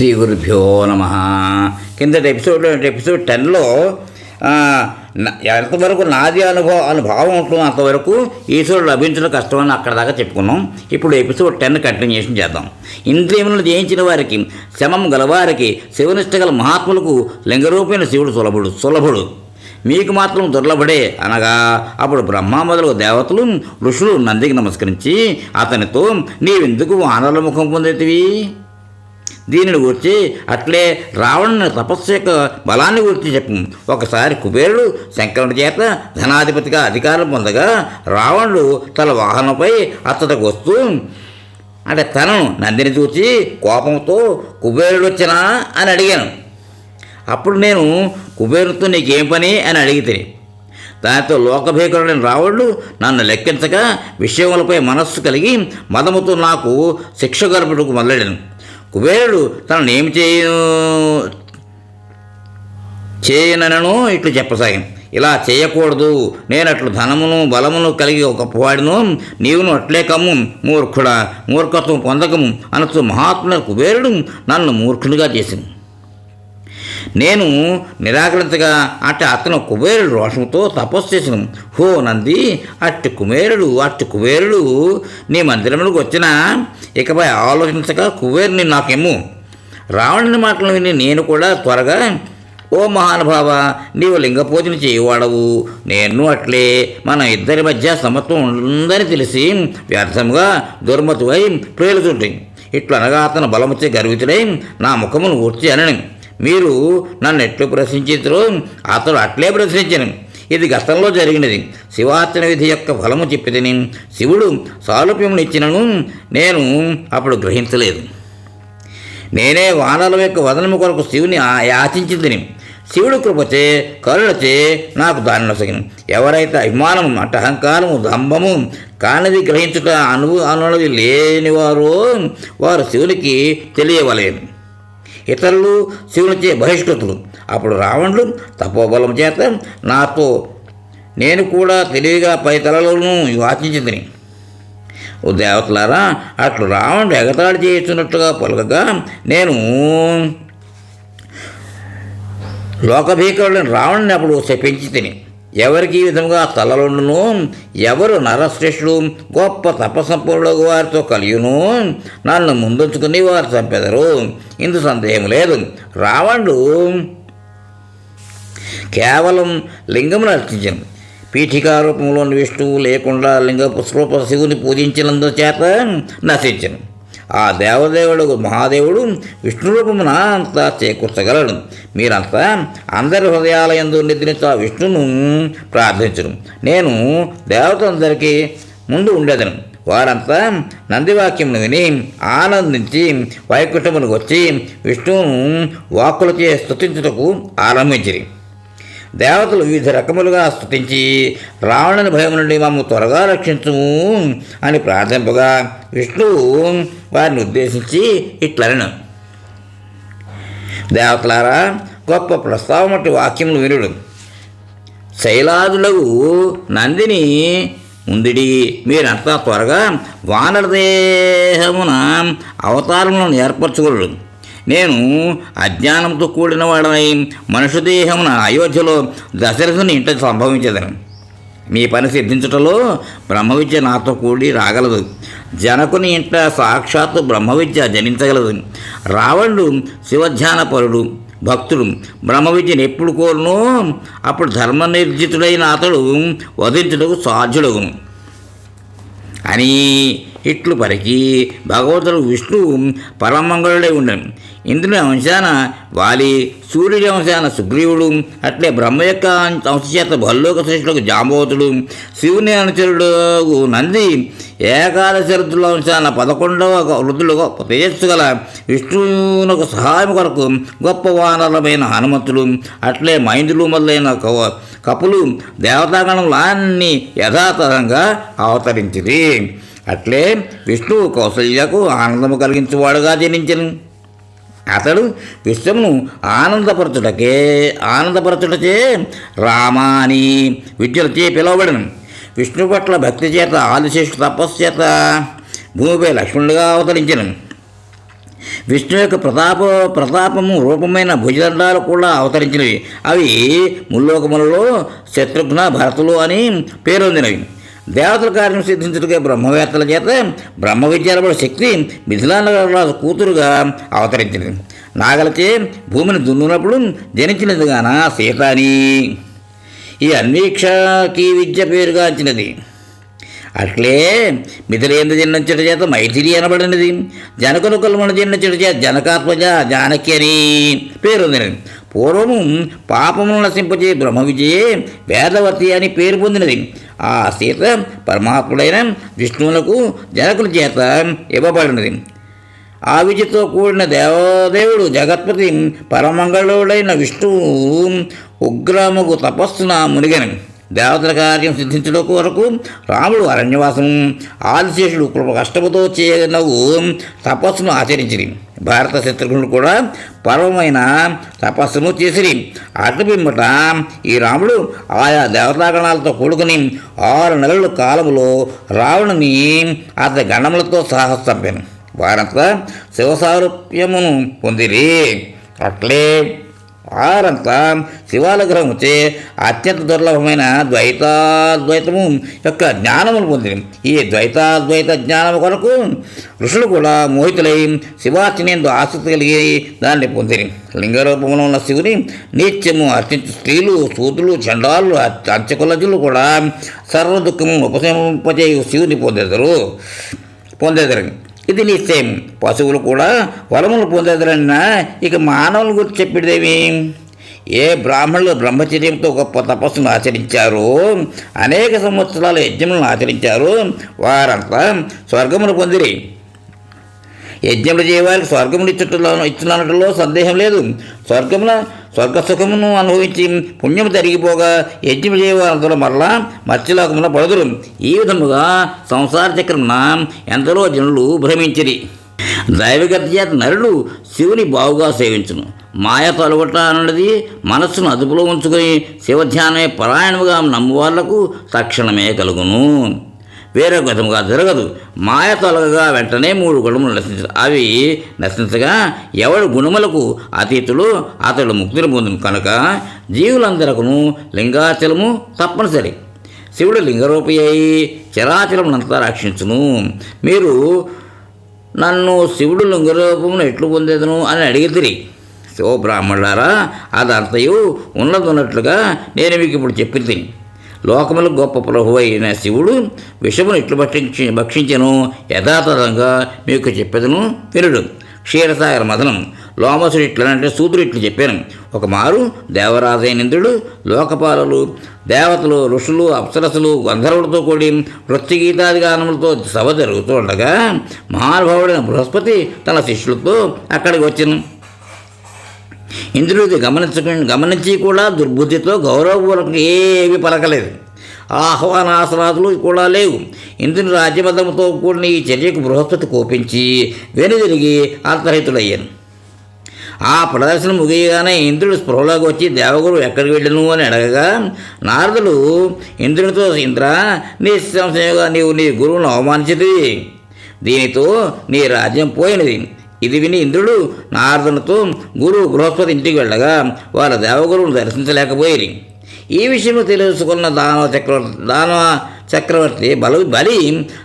శ్రీ గురుభ్యో నమ. కిందటి ఎపిసోడ్ ఎపిసోడ్ టెన్లో ఎంతవరకు నాది అనుభవం అనుభావం ఉంటుందో అంతవరకు ఈశ్వరుడు లభించడం కష్టమని అక్కడ దాకా చెప్పుకున్నాం. ఇప్పుడు ఎపిసోడ్ టెన్ కంటిన్యూషన్ చేద్దాం. ఇంద్రియములను జయించిన వారికి శమం గలవారికి శివనిష్ట గల మహాత్ములకు లింగరూపైన శివుడు సులభుడు సులభుడు. మీకు మాత్రం దుర్లభడే అనగా అప్పుడు బ్రహ్మ మొదలగు దేవతలు ఋషులు నందికి నమస్కరించి అతనితో నీవెందుకు వానల ముఖం పొందేటివి దీనిని గురించి అట్లే రావణుని తపస్సు యొక్క బలాన్ని గురించి చెప్పు. ఒకసారి కుబేరుడు శంకరుని చేత ధనాధిపతిగా అధికారం పొందగా రావణుడు తన వాహనంపై అతడికి వస్తూ అంటే తనను నందిని చూచి కోపంతో కుబేరుడు వచ్చినా అని అడిగాను. అప్పుడు నేను కుబేరుతో నీకేం పని అని అడిగితే దానితో లోకభీకరుడైన రావణుడు నన్ను లెక్కించగా విషయములపై మనస్సు కలిగి మదముతో నాకు శిక్ష గర్భుడుకు మొదలెడాను. కుబేరుడు తనను చేయను? చేయనను ఇట్లు చెప్పసాగాను. ఇలా చేయకూడదు. నేను అట్లు ధనమును బలమును కలిగి ఒక వాడిను. నీవును అట్లే కమ్ము మూర్ఖుడా. మూర్ఖత్వం పొందకము అనొచ్చు మహాత్ముల కుబేరుడు నన్ను మూర్ఖునిగా చేసింది. నేను నిరాకరించగా అంటే అతను కుబేరుడు రోషంతో తపస్సు చేసిన. హో నంది అట్టి కుబేరుడు అట్టి కుబేరుడు నీ మందిరములకు వచ్చిన ఇకపై ఆలోచించక కుబేరుని నాకేమో రావణుని మాటలు విని నేను కూడా త్వరగా ఓ మహానుభావ నీవు లింగపూజన చేయవాడవు. నేను అట్లే మన ఇద్దరి మధ్య సమత్వం ఉందని తెలిసి వ్యర్థముగా దుర్మతువై ప్రేలుతుంటాయి ఇట్లు అనగా అతను బలముచ్చే గర్వితుడై నా ముఖమును ఊర్చి అనని. మీరు నన్ను ఎట్లు ప్రశ్నించారో అతడు అట్లే ప్రశ్నించను. ఇది గతంలో జరిగినది. శివార్చన విధి యొక్క ఫలము చెప్పితిని శివుడు సారూప్యమునిచ్చినను నేను అప్పుడు గ్రహించలేదు. నేనే వానల యొక్క వదనము కొరకు శివుని ఆ- తిని శివుడు కృపచే కరుణచే నాకు దాని నొసగిన ఎవరైతే అభిమానము అంటే అహంకారము దంభము కానిది గ్రహించుట అను అనునది లేనివారో వారు శివునికి తెలియవలేదు ఇతరులు శివునిచే బహిష్కృతులు. అప్పుడు రావణుడు తపోబలం చేత నాతో నేను కూడా తెలివిగా పై తలలను వాచించింది ఓ దేవతలారా అట్లు రావణుడు ఎగతాళి చేస్తున్నట్టుగా పలుకగా నేను లోకభీకరుడిని రావణుని అప్పుడు శపించి తిని ఎవరికి ఈ విధంగా తలలుండును? ఎవరు నరశ్రేష్ఠుడు? గొప్ప తపసంపూర్ణ వారితో కలియును? నన్ను ముందుంచుకుని వారు చంపెదరు. ఇందు సందేహం లేదు. రావణుడు కేవలం లింగమును అర్చించను. పీఠికారూపంలోని విష్ణువు లేకుండా లింగ పుష్పరూప శివుని పూజించినందు చేత నశించను. ఆ దేవదేవుడు మహాదేవుడు విష్ణు రూపమున అంతా చేకూర్చగలడు. మీరంతా అందరి హృదయాలయందు నిద్రించు ఆ విష్ణును ప్రార్థించరు నేను దేవతందరికీ ముందు ఉండేదను. వారంతా నందివాక్యమును విని ఆనందించి వైకుంఠమునికి వచ్చి విష్ణువును వాక్కులచే స్తుతించుటకు ఆరంభించిరి. దేవతలు వివిధ రకములుగా స్థుతించి రావణుని భయం నుండి మమ్ము త్వరగా రక్షించుము అని ప్రార్థింపగా విష్ణువు వారిని ఉద్దేశించి ఇట్లనను. దేవతలారా గొప్ప ప్రస్తావమటి వాక్యములు వినుడు. శైలాదులకు నందిని ఉందిడి మీరంతా త్వరగా వానరదేహమున అవతారములను ఏర్పరచుకోడు నేను అజ్ఞానంతో కూడిన వాడనై మనుషు దేహమున అయోధ్యలో దశరథుని ఇంట సంభవించదను. మీ పని సిద్ధించుటలో బ్రహ్మవిద్య నాతో కూడి రాగలదు. జనకుని ఇంట సాక్షాత్తు బ్రహ్మవిద్య జనించగలదు. రావణుడు శివధ్యానపరుడు భక్తుడు. బ్రహ్మవిద్యను ఎప్పుడు కోరును అప్పుడు ధర్మనిర్జితుడైన అతడు వధించుటకు సాధ్యుడగును. అని ఇట్లు పరికి భగవంతుడు విష్ణువు పరమంగళుడై ఉండను. ఇంద్రుని అంశాన వాలి సూర్యుడి అంశాన సుగ్రీవుడు అట్లే బ్రహ్మ యొక్క అంశచేత భల్లోక శ్రేష్ఠులకు జాంబవతుడు శివుని అనుచరుడు నంది ఏకాదశి రుద్రుల అంశాన పదకొండవ రుద్రులుగా తేజస్సు గల విష్ణువునకు సహాయం కొరకు గొప్ప వానరమైన హనుమంతుడు అట్లే మైందులు మొదలైన కవ కపులు దేవతాగణములన్నీ యథాతథంగా అవతరించింది అట్లే విష్ణువు కౌసల్యకు ఆనందము కలిగించువాడుగా జనించను. అతడు విశ్వమును ఆనందపరచుటకే ఆనందపరచుటచే రామ అని విద్యులచే పిలువబడను. విష్ణు పట్ల భక్తి చేత ఆదిశేషు తపస్సు చేత భూమిపై లక్ష్మణుడిగా అవతరించను. విష్ణు యొక్క ప్రతాప ప్రతాపము రూపమైన భుజదండాలు కూడా అవతరించినవి. అవి ముల్లోకములలో శత్రుఘ్న భరతులు అని పేరొందినవి. దేవతల కార్యం సిద్ధించుటగా బ్రహ్మవేత్తల చేత బ్రహ్మ విద్యాలబడి శక్తి మిథిలానగరరాజు కూతురుగా అవతరించింది నాగలచే భూమిని దున్నునప్పుడు జనించినదిగాన సీతాని. ఈ అన్వీక్షకి విద్య పేరుగాంచినది. అట్లే మిథిలేంద్ర జన్మించట చేత మైథిలి అనబడినది. జనకులు కలుమణ జన్మించట చేత జనకాత్మజ జానకి అని పేరొందినది. పూర్వము పాపములను నశింపజే బ్రహ్మ విజయే వేదవతి అని పేరు పొందినది. ఆ సీత పరమాత్ముడైన విష్ణువులకు జనకుల చేత ఇవ్వబడినది. ఆ విద్యతో కూడిన దేవదేవుడు జగత్పతి పరమంగళుడైన విష్ణువు ఉగ్రముకు తపస్సున మునిగను. దేవతల కార్యం సిద్ధించడం కొరకు రాముడు అరణ్యవాసం ఆదిశేషుడు కృప కష్టముతో చేయనవు తపస్సును ఆచరించిరి. భారత శత్రుఘ్నుడు కూడా పర్వమైన తపస్సును చేసిరి. అటు పిమ్మట ఈ రాముడు ఆయా దేవతాగణాలతో కూడుకుని ఆరు నెలల కాలములో రావణుని అతని గణములతో సాహస చంపాను. వారంతా శివసారూప్యమును పొందిరి. అట్లే వారంతా శివాలగ్రహం వచ్చే అత్యంత దుర్లభమైన ద్వైతాద్వైతము యొక్క జ్ఞానమును పొందింది ఈ ద్వైతాద్వైత జ్ఞానము కొరకు ఋషులు కూడా మోహితులై శివార్చనేందు ఆసక్తి కలిగి దాన్ని పొందిరి. లింగరూపంలో ఉన్న శివుని నిత్యము అర్చించు స్త్రీలు సూతులు చండాలు అంచకులజులు కూడా సర్వ దుఃఖము ఉపశమింపజేయు శివుని పొందెదరు. పొందేదరు. ఇది నిశ్చయం పశువులు కూడా వరములు పొందేదరన్న ఇక మానవుల గురించి చెప్పేదేమి ఏ బ్రాహ్మణులు బ్రహ్మచర్యంతో గొప్ప తపస్సును ఆచరించారో అనేక సంవత్సరాల యజ్ఞములను ఆచరించారో వారంతా స్వర్గమును పొందిరి. యజ్ఞములు చేయవారికి స్వర్గములు ఇచ్చుట ఇచ్చినట్లో సందేహం లేదు. స్వర్గముల స్వర్గ సుఖమును అనుభవించి పుణ్యము తరిగిపోగా యజ్ఞము చేయవారంతలో మరలా మత్స్యలోకములో పడుదురు. ఈ విధముగా సంసార చక్రమున ఎంతలో జనులు భ్రమించిరి. దైవగత నరుడు శివుని బావుగా సేవించును. మాయ తొలగొట్ట అన్నది మనస్సును అదుపులో ఉంచుకొని శివధ్యానమే పరాయణముగా నమ్మువాళ్ళకు తక్షణమే కలుగును. వేరే విధముగా జరగదు. మాయ తొలగగా వెంటనే మూడు గుణములు నశించ అవి నశించగా ఎవడు గుణములకు అతీతులు అతడు ముక్తిని పొందును కనుక జీవులందరకును లింగాచలము తప్పనిసరి. శివుడు లింగరూపి అయి చరాచలమునంతా రక్షించును. మీరు నన్ను శివుడు లింగరూపమును ఎట్లు పొందేదను అని అడిగితిరి. ఓ బ్రాహ్మణులారా అదంతయు ఉన్నదన్నట్లుగా నేను మీకు ఇప్పుడు చెప్పింది లోకములకు గొప్ప ప్రభు అయిన శివుడు విషమును ఇట్లు భక్షించి భక్షించను. యథాతథంగా మీకు చెప్పేదను వినుడు. క్షీరసాగర మదనం. లోమసుడు ఇట్లనంటే సూదుడు ఇట్లు చెప్పాను. ఒక మారు దేవరాజైనంద్రుడు లోకపాలలు దేవతలు ఋషులు అప్సరసులు గంధర్వులతో కూడి వృత్తిగీతాది గానములతో సభ జరుగుతూ ఉండగా మహానుభావుడైన బృహస్పతి తన శిష్యులతో అక్కడికి వచ్చాను. ఇంద్రుడికి గమనించక గమనించి కూడా దుర్బుద్ధితో గౌరవపూర్వకం ఏమీ పలకలేదు. ఆహ్వానాసనాదులు కూడా లేవు. ఇంద్రుని రాజ్యబద్ధంతో కూడిన ఈ చర్యకు బృహస్పతి కోపించి వెనుదిరిగి అంతరహితుడయ్యాను. ఆ ప్రదర్శన ముగియగానే ఇంద్రుడు స్పృహలోకి వచ్చి దేవగురు ఎక్కడికి వెళ్ళను అని అడగగా నారదుడు ఇంద్రునితో ఇంద్ర నిస్సంశయంగా నీవు నీ గురువును అవమానించది దీనితో నీ రాజ్యం పోయినది. ఇది విని ఇంద్రుడు నారదునితో గురువు బృహస్పతి ఇంటికి వెళ్ళగా వారి దేవగురువును దర్శించలేకపోయేది ఈ విషయం తెలుసుకున్న దానవ చక్రవర్తి దానవ చక్రవర్తి బల బలి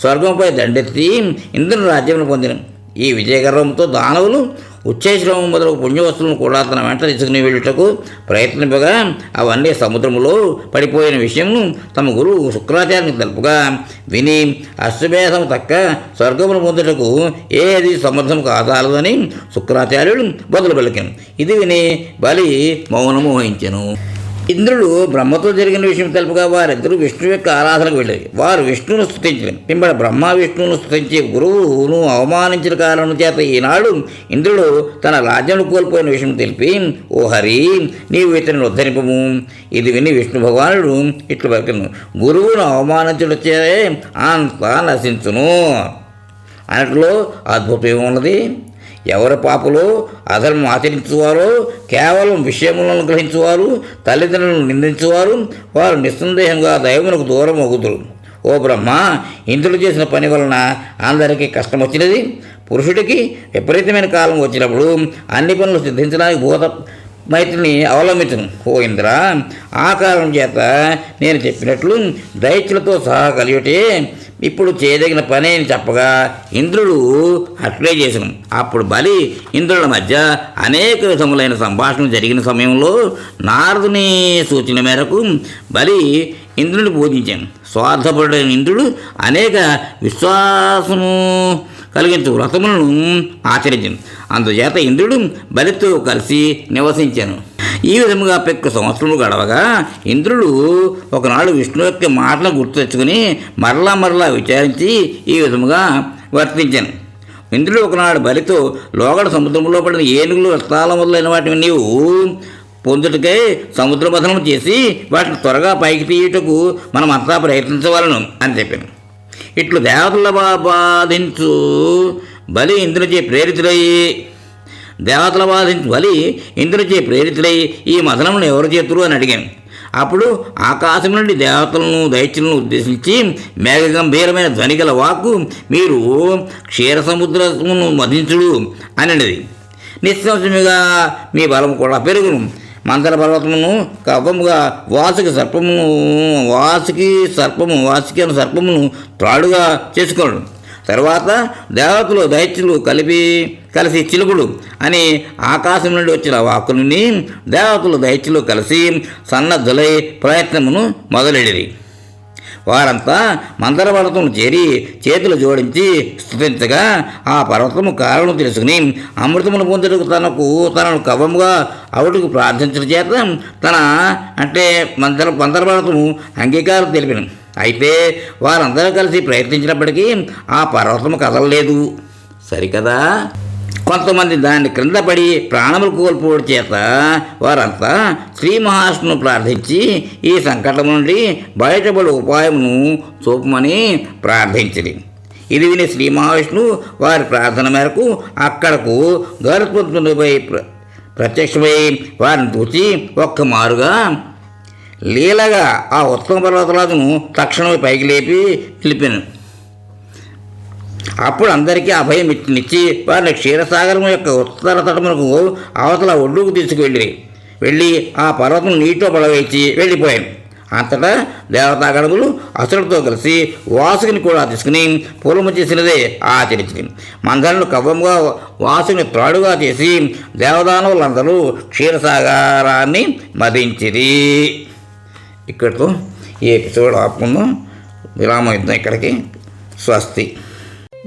స్వర్గంపై దండెత్తి ఇంద్రుని రాజ్యం పొందిన ఈ విజయగర్వంతో దానవులు ఉచ్చేశ్రమం మొదలు పుణ్యవస్తువులను కూడా తన వెంట తీసుకుని వెళ్ళుటకు ప్రయత్నింపగా అవన్నీ సముద్రములో పడిపోయిన విషయంను తమ గురువు శుక్రాచార్యునికి తెలుపుగా విని అశ్వమేధం తక్క స్వర్గమును పొందుటకు ఏది సమర్థం కాదాలదని శుక్రాచార్యుడు బదులు పలికాను ఇది విని బలి మౌనము వహించెను. ఇంద్రుడు బ్రహ్మతో జరిగిన విషయం తెలుపుగా వారిద్దరూ విష్ణు యొక్క ఆరాధనకు వెళ్ళారు. వారు విష్ణువును స్థుతించారు పిమ్మడ బ్రహ్మ విష్ణువును స్థుతించే గురువును అవమానించిన కారణం చేత ఈనాడు ఇంద్రుడు తన రాజ్యం కోల్పోయిన విషయం తెలిపి ఓ హరి నీవు ఇతని ఉద్ధరింపము. ఇది విని విష్ణు భగవానుడు ఇట్లు పలికను గురువును అవమానించడచే అంతా నశించును. అన్నట్లో అద్భుతం ఏమున్నది? ఎవరి పాపలో అధర్మం ఆచరించువారో కేవలం విషయములను గ్రహించువారు తల్లిదండ్రులను నిందించువారు వారు నిస్సందేహంగా దైవమునకు దూరం అవుతురు ఓ బ్రహ్మ ఇంద్రుడు చేసిన పని వలన అందరికీ కష్టం వచ్చినది పురుషుడికి విపరీతమైన కాలం వచ్చినప్పుడు అన్ని పనులు సిద్ధించడానికి భూత మైత్రిని అవలంబించను. ఓ ఇంద్ర ఆ కారణం చేత నేను చెప్పినట్లు దైత్యులతో సహా కలియుటే ఇప్పుడు చేయదగిన పని అని చెప్పగా ఇంద్రుడు అట్లే చేసను అప్పుడు బలి ఇంద్రుల మధ్య అనేక విధములైన సంభాషణ జరిగిన సమయంలో నారదుని సూచన మేరకు బలి ఇంద్రుని పూజించాను. స్వార్థపడిన ఇంద్రుడు అనేక విశ్వాసము కలిగించు. వ్రతములను ఆచరించాను. అందుచేత ఇంద్రుడు బలితో కలిసి నివసించాను. ఈ విధముగా పెక్కు సంవత్సరములు గడవగా ఇంద్రుడు ఒకనాడు విష్ణు యొక్క మాటలు గుర్తు తెచ్చుకుని మరలా మరలా విచారించి ఈ విధముగా వర్తించాను. ఇంద్రుడు ఒకనాడు బలితో లోగడ సముద్రంలో పడిన ఏనుగులు రక్తాల మొదలైన వాటిని నీవు పొందుటకై సముద్ర పథనం చేసి వాటిని త్వరగా పైకి తీయుటకు మనం అంతా ప్రయత్నించవలను అని చెప్పాను. ఇట్లు దేవతల బాధించు బలి ఇంద్రునిచే ప్రేరితులయ్యి దేవతల బాధించు బలి ఇంద్రునిచే ప్రేరితులై. ఈ మదనమును ఎవరు చేతురు అని అడిగాను. అప్పుడు ఆకాశం నుండి దేవతలను దైత్యులను ఉద్దేశించి మేఘ గంభీరమైన వాక్కు మీరు క్షీర సముద్రమును మధించుడు అనినది. నిశ్చయముగా మీ బలం కూడా పెరుగును. మంగళ పర్వతమును కవ్వముగా వాసుకి సర్పమును వాసుకి సర్పము వాసుకి అను సర్పమును త్రాడుగా చేసుకోడు తర్వాత దేవతలు దైత్యులు కలిపి కలిసి చిలుకుడు అని ఆకాశం నుండి వచ్చిన వాకుని దేవతలు దైత్యులు కలిసి సన్నద్ధులై ప్రయత్నమును మొదలెడిరి. వారంతా మందరపర్వతము చేరి చేతులు జోడించి స్థుతించగా ఆ పర్వతము కారణం తెలుసుకుని అమృతమును పొందుటకు తనకు తనను కవముగా అవుటకు ప్రార్థించడం చేత తన అంటే మందర మందరపర్వతము అంగీకారం తెలిపిన. అయితే వారందరూ కలిసి ప్రయత్నించినప్పటికీ ఆ పర్వతము కదలలేదు. సరికదా? కొంతమంది దాని క్రింద పడి ప్రాణములు కోల్పోవడం చేత వారంతా శ్రీ మహాష్ణును ప్రార్థించి ఈ సంకటం నుండి బయటపడే ఉపాయమును చూపమని ప్రార్థించింది ఇది విని శ్రీ మహావిష్ణు వారి ప్రార్థన మేరకు అక్కడకు గరుత్మంతునిపై ప్ర ప్రత్యక్షమై వారిని చూసి ఒక్క మారుగా లీలగా ఆ ఉత్తమ పర్వతరాజును తక్షణమే పైకి లేపి పిలిపాను అప్పుడు అందరికీ అభయం ఇచ్చి వారిని క్షీరసాగరం యొక్క ఉత్తర తటమునకు అవతల ఒడ్డుకు తీసుకువెళ్ళి వెళ్ళి ఆ పర్వతం నీటిలో పడవేసి వెళ్ళిపోయాం. అంతటా దేవతాగణములు అసురులతో కలిసి వాసుకుని కూడా తీసుకుని పూర్వము చేసినదే ఆచరించింది మందలను కవ్వంగా వాసుని త్రాడుగా చేసి దేవదానవులందరూ క్షీరసాగరాన్ని మదించిరి. ఇక్కడితో ఈ ఎపిసోడ్ ఆపుకుందాం. విరామం ఇద్దాం ఇక్కడికి. స్వస్తి.